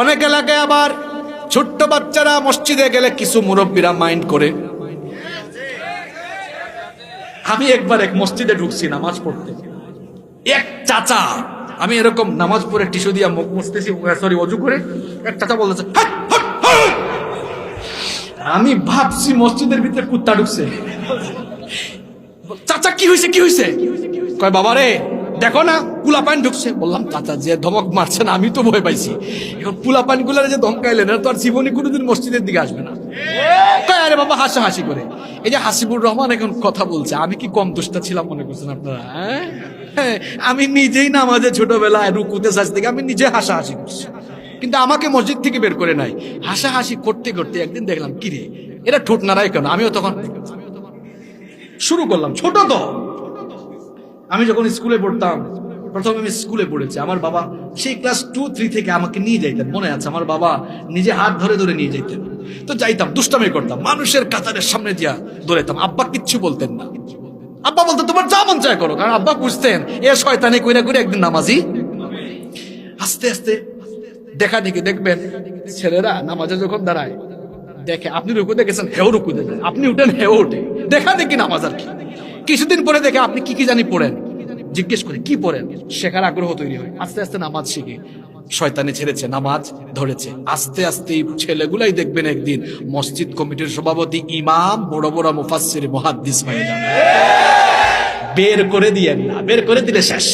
অনেক এলাকায় আবার ছোট্ট বাচ্চারা মসজিদে গেলে কিছু মুরব্বীরা মাইন্ড করে। আমি একবার এক মসজিদে ঢুকছি নামাজ পড়তে। এক চাচা, আমি এরকম নামাজ পড়ে টিসু দিয়া মুখ মুছতেছি সরি অজু করে। এক চাচা বলতেছে! আমি ভাবছি মসজিদের ভিতরে কুত্তা ঢুকছে। চাচা, কি হয়েছে কি হয়েছে কয় বাবা রে দেখো না পুলা পানি ঢুকছে। বললাম চাচা যে ধমক মারছে না আমি তো ভয় পাইছি। এখন পুলা পানি গুলার যে ধমকাইলেন তো আর জীবনে কোনোদিন মসজিদের দিকে আসবে না। আরে বাবা হাসা হাসি করে। এই যে হাসিবুর রহমান এখন কথা বলছে আমি কি কম দুষ্টা ছিলাম মনে করছেন আপনারা হ্যাঁ? হ্যাঁ, আমি নিজেই নামাজে ছোটবেলায় রুকুতে সাজ থেকে আমি নিজে হাসা হাসি করছি। কিন্তু আমাকে মসজিদ থেকে বের করে নাই। হাসা হাসি করতে করতে একদিন দেখলাম কিরে এরা ঠোঁট নাড়ায় কেন? আমিও তখন শুরু করলাম ছোট তো। আমি যখন স্কুলে পড়তাম, প্রথম আমি স্কুলে পড়েছি। আমার বাবা সেই ক্লাস টু থ্রি থেকে আমাকে নিয়ে যাইতেন, মনে আছে? আমার বাবা নিজে হাত ধরে ধরে নিয়ে যাইতেন। তো যাইতাম, দুষ্টামি করতাম, মানুষের কাতারের সামনে দিয়া দৌড়াইতাম। আব্বা কিচ্ছু বলতেন না। আব্বা বলতো, তোমার যা মন চায় করো। কারণ আব্বা বুঝতেন, এ শয়তানি কইরা করে একদিন নামাজি? আস্তে আস্তে দেখা দেখি, দেখবেন ছেলেরা নামাজে যখন দাঁড়ায়, দেখে, আপনি রুকু দেখেছেন, হেও রুকু দেখেন আপনি উঠেন, হেও উঠে দেখা দেখি নামাজ আর কি। কিছুদিন পরে দেখে আপনি কি কি জানি পড়েন। জিজ্ঞেস করি, কি পড়েন? শেখার আগ্রহ তৈরি হয়। আস্তে আস্তে নামাজ শিখে। শয়তানে ছেড়েছে, নামাজ ধরেছে। আস্তে আস্তে ছেলেগুলাই দেখবেন একদিন মসজিদ কমিটির সভাপতি, ইমাম, বড় বড় মুফাসির মহাদ্দিস হয়ে যাবে। বের করে দিয়েন না, বের করে দিলে শেষ।